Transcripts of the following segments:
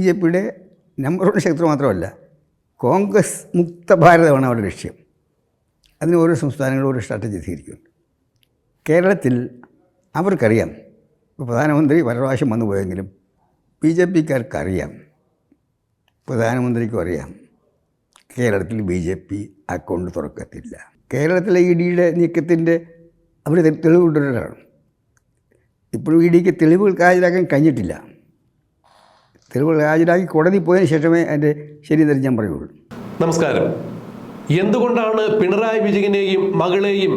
B J പിയുടെ number one ശത്രു മാത്രമല്ല കോൺഗ്രസ് മുക്ത ഭാരതമാണ് അവരുടെ ലക്ഷ്യം. അതിന് ഓരോ സംസ്ഥാനങ്ങളും ഓരോ സ്ട്രാറ്റജി സ്വീകരിക്കുന്നുണ്ട് കേരളത്തിൽ അവർക്കറിയാം പ്രധാനമന്ത്രി പല പ്രാവശ്യം വന്നു പോയെങ്കിലും ബി ജെ പിക്കാർക്കറിയാം പ്രധാനമന്ത്രിക്കും അറിയാം കേരളത്തിൽ ബി ജെ പി അക്കൗണ്ട് തുറക്കത്തില്ല. കേരളത്തിലെ ഇ ഡിയുടെ നീക്കത്തിന്റെ അവർ തെളിവ് കൊണ്ടുവരാണ് ഇപ്പോഴും ഇ ഡിക്ക് തെളിവുകൾ ഹാജരാക്കാൻ കഴിഞ്ഞിട്ടില്ല. തെളിവുകൾ ഹാജരാക്കി കോടതി പോയതിന് ശേഷമേ അതിന്റെ ശരി തെളിച്ച് ഞാൻ പറയുള്ളൂ. നമസ്കാരം. എന്തുകൊണ്ടാണ് പിണറായി വിജയനെയും മകളെയും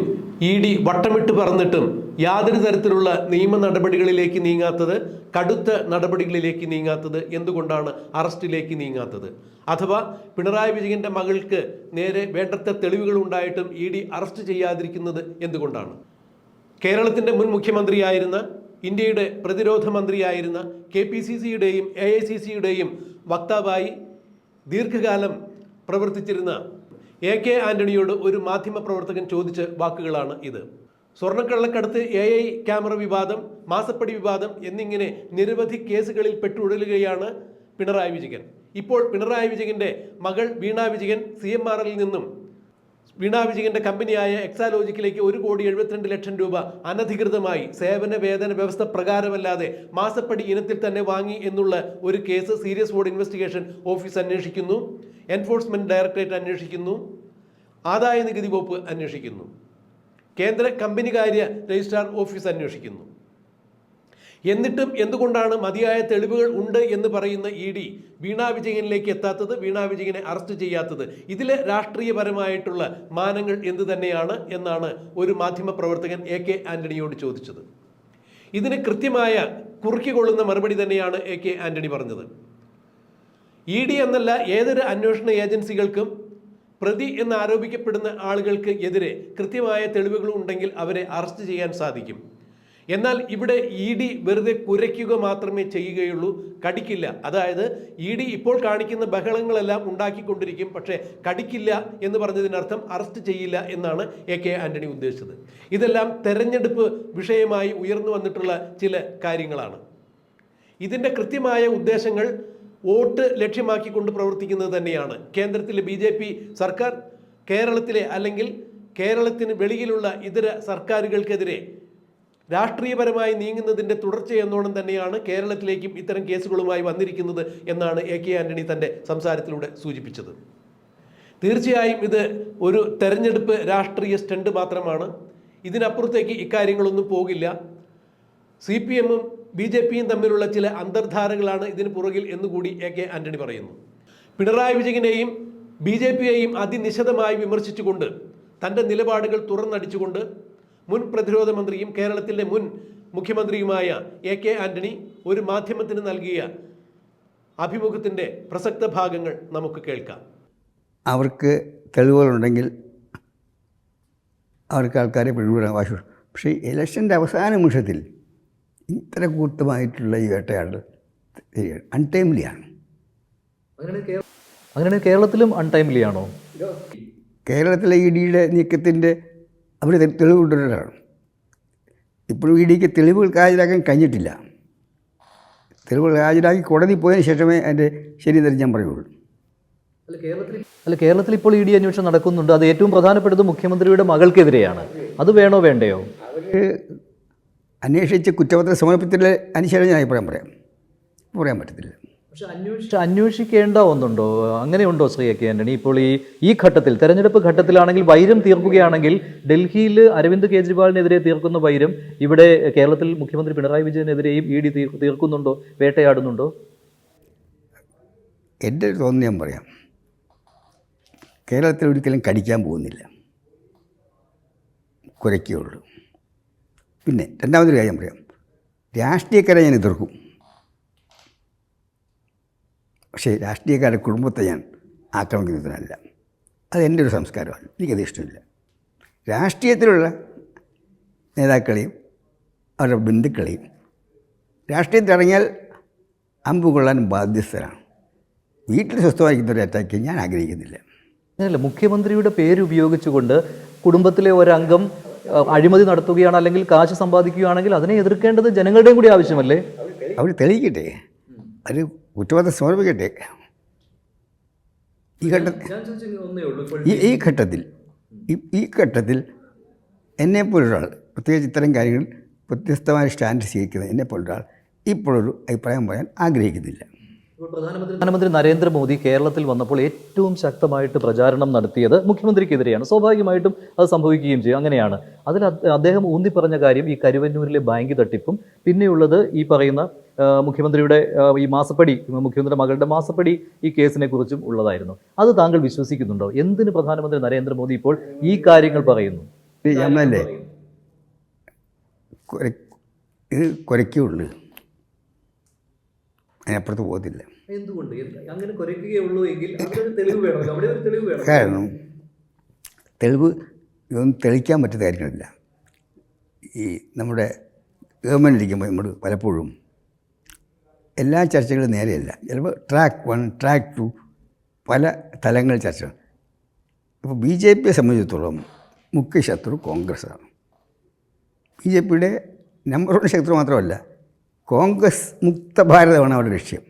ഇ ഡി വട്ടമിട്ട് പറന്നിട്ടും യാതൊരു തരത്തിലുള്ള നിയമ നടപടികളിലേക്ക് നീങ്ങാത്തത് കടുത്ത നടപടികളിലേക്ക് നീങ്ങാത്തത് എന്തുകൊണ്ടാണ് അറസ്റ്റിലേക്ക് നീങ്ങാത്തത്? അഥവാ പിണറായി വിജയന്റെ മകൾക്ക് നേരെ വേണ്ടത്ര തെളിവുകൾ ഉണ്ടായിട്ടും ഇ ഡി അറസ്റ്റ് ചെയ്യാതിരിക്കുന്നത് എന്തുകൊണ്ടാണ്? കേരളത്തിന്റെ മുൻ മുഖ്യമന്ത്രിയായിരുന്ന ഇന്ത്യയുടെ പ്രതിരോധ മന്ത്രിയായിരുന്ന കെ പി സി സിയുടെയും എ ഐ സി സിയുടെയും വക്താവായി ദീർഘകാലം പ്രവർത്തിച്ചിരുന്ന എ കെ ആന്റണിയോട് ഒരു മാധ്യമ പ്രവർത്തകൻ ചോദിച്ച വാക്കുകളാണ് ഇത്. സ്വർണക്കള്ളക്കടത്ത് എ ഐ ക്യാമറ വിവാദം മാസപ്പടി വിവാദം എന്നിങ്ങനെ നിരവധി കേസുകളിൽ പെട്ടുഴലുകയാണ് പിണറായി വിജയൻ. ഇപ്പോൾ പിണറായി വിജയന്റെ മകൾ വീണാ വിജയൻ സി നിന്നും വീണ വിജയന്റെ കമ്പനിയായ എക്സാലോജിക്കിലേക്ക് ഒരു കോടി എഴുപത്തിരണ്ട് ലക്ഷം രൂപ അനധികൃതമായി സേവന വേതന വ്യവസ്ഥ പ്രകാരമല്ലാതെ മാസപ്പടി ഇനത്തിൽ തന്നെ വാങ്ങി എന്നുള്ള ഒരു case serious fraud investigation office അന്വേഷിക്കുന്നു എൻഫോഴ്സ്മെന്റ് ഡയറക്ടറേറ്റ് അന്വേഷിക്കുന്നു ആദായ നികുതി വകുപ്പ് അന്വേഷിക്കുന്നു കേന്ദ്ര കമ്പനികാര്യ രജിസ്ട്രാർ ഓഫീസ് അന്വേഷിക്കുന്നു. എന്നിട്ടും എന്തുകൊണ്ടാണ് മതിയായ തെളിവുകൾ ഉണ്ട് എന്ന് പറയുന്ന ഇ ഡി വീണ വിജയനിലേക്ക് എത്താത്തത് വീണ വിജയനെ അറസ്റ്റ് ചെയ്യാത്തത്? ഇതിലെ രാഷ്ട്രീയപരമായിട്ടുള്ള മാനങ്ങൾ എന്ത് തന്നെയാണ് എന്നാണ് ഒരു മാധ്യമ പ്രവർത്തകൻ എ കെ ആന്റണിയോട് ചോദിച്ചത്. ഇതിന് കൃത്യമായ കുറുക്കിക്കൊള്ളുന്ന മറുപടി തന്നെയാണ് എ കെ ആന്റണി പറഞ്ഞത്. ഇ ഡി എന്നല്ല ഏതൊരു അന്വേഷണ ഏജൻസികൾക്കും പ്രതി എന്ന് ആരോപിക്കപ്പെടുന്ന ആളുകൾക്ക് എതിരെ കൃത്യമായ തെളിവുകൾ ഉണ്ടെങ്കിൽ അവരെ അറസ്റ്റ് ചെയ്യാൻ സാധിക്കും. എന്നാൽ ഇവിടെ ഇ ഡി വെറുതെ കുരയ്ക്കുക മാത്രമേ ചെയ്യുകയുള്ളൂ കടിക്കില്ല. അതായത് ഇ ഡി ഇപ്പോൾ കാണിക്കുന്ന ബഹളങ്ങളെല്ലാം ഉണ്ടാക്കിക്കൊണ്ടിരിക്കും പക്ഷേ കടിക്കില്ല എന്ന് പറഞ്ഞതിനർത്ഥം അറസ്റ്റ് ചെയ്യില്ല എന്നാണ് എ കെ ആന്റണി ഉദ്ദേശിച്ചത്. ഇതെല്ലാം തെരഞ്ഞെടുപ്പ് വിഷയമായി ഉയർന്നു വന്നിട്ടുള്ള ചില കാര്യങ്ങളാണ്. ഇതിന്റെ കൃത്യമായ ഉദ്ദേശങ്ങൾ വോട്ട് ലക്ഷ്യമാക്കിക്കൊണ്ട് പ്രവർത്തിക്കുന്നത് തന്നെയാണ്. കേന്ദ്രത്തിലെ ബി ജെ പി സർക്കാർ കേരളത്തിലെ അല്ലെങ്കിൽ കേരളത്തിന് വെളിയിലുള്ള ഇതര സർക്കാരുകൾക്കെതിരെ രാഷ്ട്രീയപരമായി നീങ്ങുന്നതിന്റെ തുടർച്ചയെന്നോണം തന്നെയാണ് കേരളത്തിലേക്കും ഇത്തരം കേസുകളുമായി വന്നിരിക്കുന്നത് എന്നാണ് എ കെ ആന്റണി തന്റെ സംസാരത്തിലൂടെ സൂചിപ്പിച്ചത്. തീർച്ചയായും ഇത് ഒരു തെരഞ്ഞെടുപ്പ് രാഷ്ട്രീയ സ്റ്റണ്ട് മാത്രമാണ്. ഇതിനപ്പുറത്തേക്ക് ഇക്കാര്യങ്ങളൊന്നും പോകില്ല. സി പി എമ്മും ബി ജെ പിയും തമ്മിലുള്ള ചില അന്തർധാരകളാണ് ഇതിന് പുറകിൽ എന്നുകൂടി എ കെ ആന്റണി പറയുന്നു. പിണറായി വിജയനെയും ബി ജെ പിയെയും അതിനിശിതമായി വിമർശിച്ചുകൊണ്ട് തന്റെ നിലപാടുകൾ തുറന്നടിച്ചുകൊണ്ട് മുൻ പ്രതിരോധ മന്ത്രിയും കേരളത്തിന്റെ മുൻ മുഖ്യമന്ത്രിയുമായ എ കെ ആന്റണി ഒരു മാധ്യമത്തിന് നൽകിയ അഭിമുഖത്തിന്റെ പ്രസക്ത ഭാഗങ്ങൾ നമുക്ക് കേൾക്കാം. അവർക്ക് തെളിവുകളുണ്ടെങ്കിൽ അവർക്ക് ആൾക്കാരെ പിടികൂടാൻ വാശി പക്ഷേ ഇലക്ഷന്റെ അവസാന നിമിഷത്തിൽ ഇത്ര കൂട്ടമായിട്ടുള്ള ഈ വേട്ടയാടൽ അൺടൈംലിയാണ് അങ്ങനെ കേരളത്തിലും അൺടൈംലിയാണോ കേരളത്തിലെ ഇ ഡിയുടെ നീക്കത്തിന്റെ അവർ തെളിവ് കൊണ്ടുവരാണ് ഇപ്പോഴും ഇ ഡിക്ക് തെളിവുകൾ ഹാജരാക്കാൻ കഴിഞ്ഞിട്ടില്ല. തെളിവുകൾ ഹാജരാക്കി കോടതി പോയതിന് ശേഷമേ അതിന്റെ ശരി ഞാൻ പറയുള്ളൂ. അല്ല കേരളത്തിൽ അല്ല കേരളത്തിൽ ഇപ്പോൾ ഇ ഡി അന്വേഷണം നടക്കുന്നുണ്ട്. അത് ഏറ്റവും പ്രധാനപ്പെട്ടത് മുഖ്യമന്ത്രിയുടെ മകൾക്കെതിരെയാണ്. അത് വേണോ വേണ്ടയോ? അവർ അന്വേഷിച്ച് കുറ്റപത്രം സമർപ്പിച്ചില്ല അനുശേഷം ഞാൻ അഭിപ്രായം പറയാം. പറയാൻ പറ്റത്തില്ല. പക്ഷെ അന്വേഷിച്ച് അന്വേഷിക്കേണ്ട ഒന്നുണ്ടോ അങ്ങനെയുണ്ടോ ശ്രീ എ കെ ആന്റണി? ഇപ്പോൾ ഈ ഈ ഘട്ടത്തിൽ തെരഞ്ഞെടുപ്പ് ഘട്ടത്തിലാണെങ്കിൽ വൈരം തീർക്കുകയാണെങ്കിൽ ഡൽഹിയിൽ അരവിന്ദ് കേജ്രിവാളിനെതിരെ തീർക്കുന്ന വൈരം ഇവിടെ കേരളത്തിൽ മുഖ്യമന്ത്രി പിണറായി വിജയനെതിരെയും ഇ ഡി തീർക്കുന്നുണ്ടോ? വേട്ടയാടുന്നുണ്ടോ? എന്റെ ഒരു തോന്നുന്നു ഞാൻ പറയാം. കേരളത്തിൽ ഒരിക്കലും കടിക്കാൻ പോകുന്നില്ല. കുരയ്ക്കുകയുള്ളൂ പിന്നെ രണ്ടാമതൊരു കാര്യം പറയാം. രാഷ്ട്രീയക്കാരെ ഞാൻ എതിർക്കും. പക്ഷേ രാഷ്ട്രീയക്കാരുടെ കുടുംബത്തെ ഞാൻ ആക്രമിക്കുന്നതിനല്ല. അതെന്റെ ഒരു സംസ്കാരമാണ്. എനിക്കത് ഇഷ്ടമില്ല. രാഷ്ട്രീയത്തിലുള്ള നേതാക്കളെയും അവരുടെ ബന്ധുക്കളെയും രാഷ്ട്രീയത്തിൽ ഇറങ്ങിയാൽ അമ്പ് കൊള്ളാൻ ബാധ്യസ്ഥരാണ്. വീട്ടിൽ സ്വസ്ഥമായിരിക്കുന്ന ഒരു അറ്റാക്ക് ഞാൻ ആഗ്രഹിക്കുന്നില്ല. അല്ല മുഖ്യമന്ത്രിയുടെ പേര് ഉപയോഗിച്ചുകൊണ്ട് കുടുംബത്തിലെ ഒരംഗം അഴിമതി നടത്തുകയാണ് അല്ലെങ്കിൽ കാശ് സമ്പാദിക്കുകയാണെങ്കിൽ അതിനെ എതിർക്കേണ്ടത് ജനങ്ങളുടെയും കൂടി ആവശ്യമല്ലേ? അവർ തെളിയിക്കട്ടെ. അവർ കുറ്റപത്രം സമർപ്പിക്കട്ടെ. ഈ ഘട്ടത്തിൽ ഈ ഈ ഘട്ടത്തിൽ ഈ ഈ ഘട്ടത്തിൽ എന്നെപ്പോലൊരാൾ പ്രത്യേകിച്ച് ഇത്തരം കാര്യങ്ങളിൽ വ്യത്യസ്തമായ സ്റ്റാൻഡ് സ്വീകരിക്കുന്ന എന്നെപ്പോലൊരാൾ ഇപ്പോഴൊരു അഭിപ്രായം പറയാൻ ആഗ്രഹിക്കുന്നില്ല. പ്രധാനമന്ത്രി നരേന്ദ്രമോദി കേരളത്തിൽ വന്നപ്പോൾ ഏറ്റവും ശക്തമായിട്ട് പ്രചാരണം നടത്തിയത് മുഖ്യമന്ത്രിക്കെതിരെയാണ്. സ്വാഭാവികമായിട്ടും അത് സംഭവിക്കുകയും ചെയ്യും. അങ്ങനെയാണ്. അതിൽ അദ്ദേഹം ഊന്നി പറഞ്ഞ കാര്യം ഈ കരുവന്നൂരിലെ ബാങ്ക് തട്ടിപ്പും പിന്നെയുള്ളത് ഈ പറയുന്ന മുഖ്യമന്ത്രിയുടെ ഈ മാസപ്പടി മുഖ്യമന്ത്രിയുടെ മകളുടെ മാസപ്പടി ഈ കേസിനെ കുറിച്ചും ഉള്ളതായിരുന്നു. അത് താങ്കൾ വിശ്വസിക്കുന്നുണ്ടോ? എന്തിന് പ്രധാനമന്ത്രി നരേന്ദ്രമോദി ഇപ്പോൾ ഈ കാര്യങ്ങൾ പറയുന്നു? ഇത് കുരയ്ക്കുള്ളൂ. അതിനപ്പുറത്ത് പോകത്തില്ല. എന്തുകൊണ്ട്? അങ്ങനെ എങ്കിൽ അതിനൊരു തെളിവ് അവിടെ ഒരു തെളിവ് വേണം. കാരണം തെളിവ് ഇതൊന്നും തെളിക്കാൻ പറ്റുന്ന കാര്യങ്ങളില്ല ഈ നമ്മുടെ ഗവൺമെന്റ് ഇരിക്കുമ്പോൾ നമ്മൾ പലപ്പോഴും എല്ലാ ചർച്ചകളും നേരെയല്ല. ചിലപ്പോൾ ട്രാക്ക് വൺ ട്രാക്ക് ടു പല തലങ്ങൾ ചർച്ച ഇപ്പോൾ ബി ജെ പിയെ സംബന്ധിച്ചിടത്തോളം മുഖ്യ ശത്രു കോൺഗ്രസ്സാണ്. ബി ജെ പിയുടെ നമ്പർ വൺ ശത്രു മാത്രമല്ല കോൺഗ്രസ് മുക്ത ഭാരതമാണ് അവരുടെ ലക്ഷ്യം.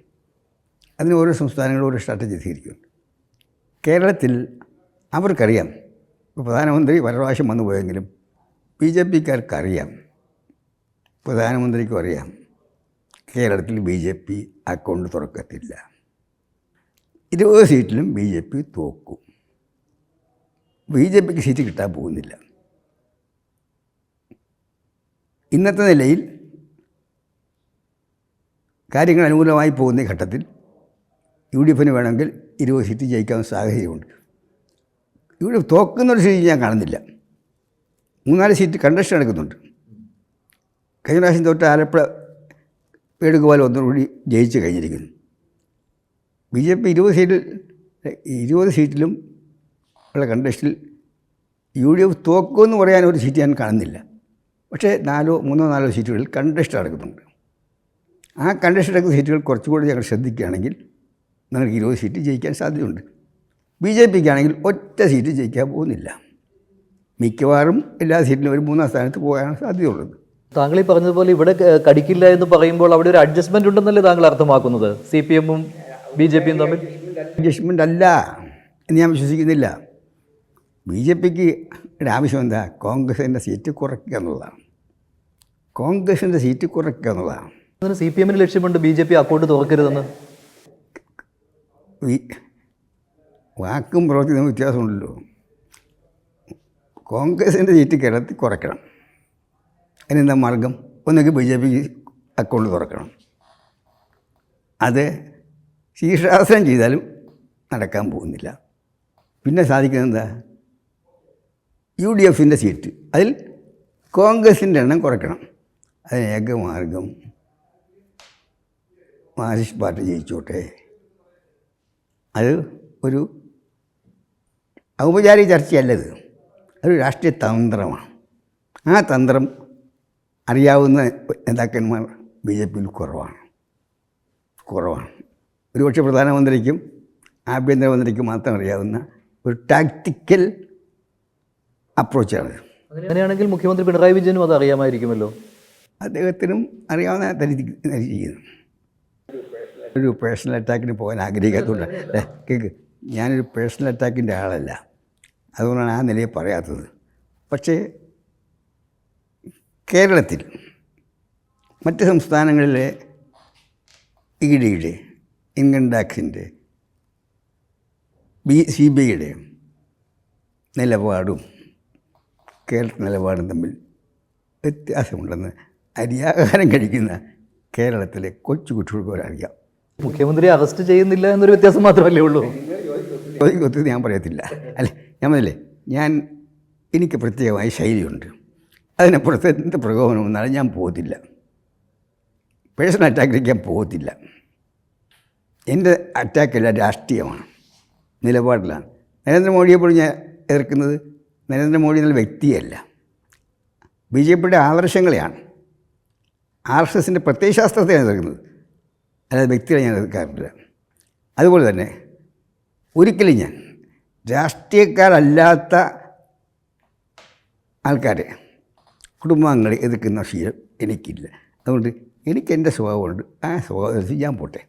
അതിന് ഓരോ സംസ്ഥാനങ്ങളും ഓരോ സ്ട്രാറ്റജി സ്വീകരിക്കുന്നുണ്ട് കേരളത്തിൽ അവർക്കറിയാം പ്രധാനമന്ത്രി പല പ്രാവശ്യം വന്നു പോയെങ്കിലും ബി ജെ പിക്കാർക്കറിയാം പ്രധാനമന്ത്രിക്കും അറിയാം കേരളത്തിൽ ബി ജെ പി അക്കൗണ്ട് തുറക്കത്തില്ല. ഇരുപത് സീറ്റിലും ബി ജെ പി തോക്കും. ബി ജെ പിക്ക് സീറ്റ് കിട്ടാൻ പോകുന്നില്ല. ഇന്നത്തെ നിലയിൽ കാര്യങ്ങൾ അനുകൂലമായി പോകുന്ന ഘട്ടത്തിൽ യു ഡി എഫിന് വേണമെങ്കിൽ ഇരുപത് സീറ്റ് ജയിക്കാവുന്ന സാഹചര്യമുണ്ട്. യു ഡി എഫ് തോക്കുന്നൊരു സീറ്റ് ഞാൻ കാണുന്നില്ല. മൂന്നാൽ സീറ്റ് കണ്ടക്ഷൻ നടക്കുന്നുണ്ട് കഴിഞ്ഞ പ്രാവശ്യം തൊട്ട് ആലപ്പുഴ വേണുഗോപാൽ ഒന്നുകൂടി ജയിച്ച് കഴിഞ്ഞിരിക്കുന്നു. ബി ജെ പി ഇരുപത് സീറ്റിൽ ഇരുപത് സീറ്റിലും ഉള്ള കണ്ടക്ഷനിൽ യു ഡി എഫ് തോക്കുമെന്ന് പറയാൻ ഒരു സീറ്റ് ഞാൻ കാണുന്നില്ല. പക്ഷേ നാലോ മൂന്നോ നാലോ സീറ്റുകളിൽ കണ്ടക്ഷൻ നടക്കുന്നുണ്ട്. ആ കണ്ടക്ഷൻ നടക്കുന്ന സീറ്റുകൾ കുറച്ചുകൂടി ഞങ്ങൾ ശ്രദ്ധിക്കുകയാണെങ്കിൽ നിങ്ങൾക്ക് ഇരുപത് സീറ്റ് ജയിക്കാൻ സാധ്യതയുണ്ട്. ബി ജെ പിക്കാണെങ്കിൽ ഒറ്റ സീറ്റ് ജയിക്കാൻ പോകുന്നില്ല. മിക്കവാറും എല്ലാ സീറ്റിലും ഒരു മൂന്നാം സ്ഥാനത്ത് പോകാനാണ് സാധ്യതയുള്ളത്. താങ്കൾ ഈ പറഞ്ഞതുപോലെ ഇവിടെ കടിക്കില്ല എന്ന് പറയുമ്പോൾ അവിടെ ഒരു അഡ്ജസ്റ്റ്മെന്റ് ഉണ്ടെന്നല്ലേ താങ്കൾ അർത്ഥമാക്കുന്നത്? സി പി എമ്മും ബി ജെ പിയും തമ്മിൽ? അഡ്ജസ്റ്റ്മെന്റ് അല്ല എന്ന് ഞാൻ വിശ്വസിക്കുന്നില്ല. ബി ജെ പിക്ക് ആവശ്യം എന്താ? കോൺഗ്രസിന്റെ സീറ്റ് കുറയ്ക്കുക എന്നുള്ളതാണ്. കോൺഗ്രസിന്റെ സീറ്റ് കുറയ്ക്കുക എന്നുള്ളതാണ്. സി പി എമ്മിന് ലക്ഷ്യമുണ്ട് ബി ജെ പി അക്കൗണ്ട് തുറക്കരുതെന്ന്. വാക്കും പ്രവൃത്തി തമ്മിൽ വ്യത്യാസമുണ്ടല്ലോ. കോൺഗ്രസിന്റെ സീറ്റ് കേരളത്തിൽ കുറയ്ക്കണം. അതിനെന്താ മാർഗം? ഒന്നുകിൽ ബി ജെ പിക്ക് അക്കൗണ്ട് തുറക്കണം. അത് ശീർഷാസനം ചെയ്താലും നടക്കാൻ പോകുന്നില്ല. പിന്നെ സാധിക്കുന്നത് എന്താ? യു ഡി എഫിന്റെ സീറ്റ്. അതിൽ കോൺഗ്രസിന്റെ എണ്ണം കുറയ്ക്കണം. അതിന് ഏക മാർഗം മാർക്സിസ്റ്റ് പാർട്ടി ജയിച്ചോട്ടെ. അത് ഒരു ഔപചാരിക ചർച്ചയല്ലത്. ഒരു രാഷ്ട്രീയ തന്ത്രമാണ്. ആ തന്ത്രം അറിയാവുന്ന നേതാക്കന്മാർ ബി ജെ പിയിൽ കുറവാണ്. കുറവാണ്. ഒരുപക്ഷെ പ്രധാനമന്ത്രിക്കും ആഭ്യന്തരമന്ത്രിക്കും മാത്രം അറിയാവുന്ന ഒരു ടാക്റ്റിക്കൽ അപ്രോച്ചാണ് അങ്ങനെയാണെങ്കിൽ മുഖ്യമന്ത്രി പിണറായി വിജയനും അത് അറിയാമായിരിക്കുമല്ലോ? അദ്ദേഹത്തിനും അറിയാവുന്ന തരി ചെയ്യുന്നു ഒരു പേഴ്സണൽ അറ്റാക്കിന് പോകാൻ ആഗ്രഹിക്കാത്തതുകൊണ്ട്. കേൾക്ക് ഞാനൊരു പേഴ്സണൽ അറ്റാക്കിന്റെ ആളല്ല. അതുകൊണ്ടാണ് ആ നിലയിൽ പറയാത്തത്. പക്ഷേ കേരളത്തിൽ മറ്റ് സംസ്ഥാനങ്ങളിലെ ഇ ഡിയുടെ ഇൻകം ടാക്സിന്റെ ബി സി ബി ഐയുടെ നിലപാടും കേരള നിലപാടും തമ്മിൽ വ്യത്യാസമുണ്ടെന്ന് അരിയാഹാരം കഴിക്കുന്ന കേരളത്തിലെ കൊച്ചു കുട്ടികൾക്ക് അറിയാം. മുഖ്യമന്ത്രി അറസ്റ്റ് ചെയ്യുന്നില്ല എന്നൊരു വ്യത്യാസം മാത്രമല്ലേ ഉള്ളൂ. ഒത്തിരി ഞാൻ പറയത്തില്ല. അല്ല? ഞാൻ പറഞ്ഞില്ലേ ഞാൻ എനിക്ക് പ്രത്യേകമായ ശൈലിയുണ്ട്. അതിനപ്പുറത്ത് എന്ത് പ്രകോപനം വന്നാലും ഞാൻ പോകത്തില്ല. പേഴ്സണൽ അറ്റാക്കിലേക്ക് ഞാൻ പോകത്തില്ല. എന്റെ അറ്റാക്കല്ല രാഷ്ട്രീയമാണ് നിലപാടിലാണ്. നരേന്ദ്രമോദിയെ പോലും ഞാൻ എതിർക്കുന്നത് നരേന്ദ്രമോദി എന്നുള്ള വ്യക്തിയല്ല. ബി ജെ പിയുടെ ആദർശങ്ങളെയാണ്. ആർ എസ് എസിന്റെ പ്രത്യയശാസ്ത്രത്തെയാണ് എതിർക്കുന്നത്. അല്ലാതെ വ്യക്തികളെ ഞാൻ എതിർക്കാറില്ല അതുപോലെ തന്നെ ഒരിക്കലും ഞാൻ രാഷ്ട്രീയക്കാരല്ലാത്ത ആൾക്കാരെ കുടുംബാംഗങ്ങളെ എതിർക്കുന്ന ശീലം എനിക്കില്ല. അതുകൊണ്ട് എനിക്ക് എന്റെ സ്വഭാവമുണ്ട്. ആ സ്വഭാവം ഞാൻ പോട്ടെ.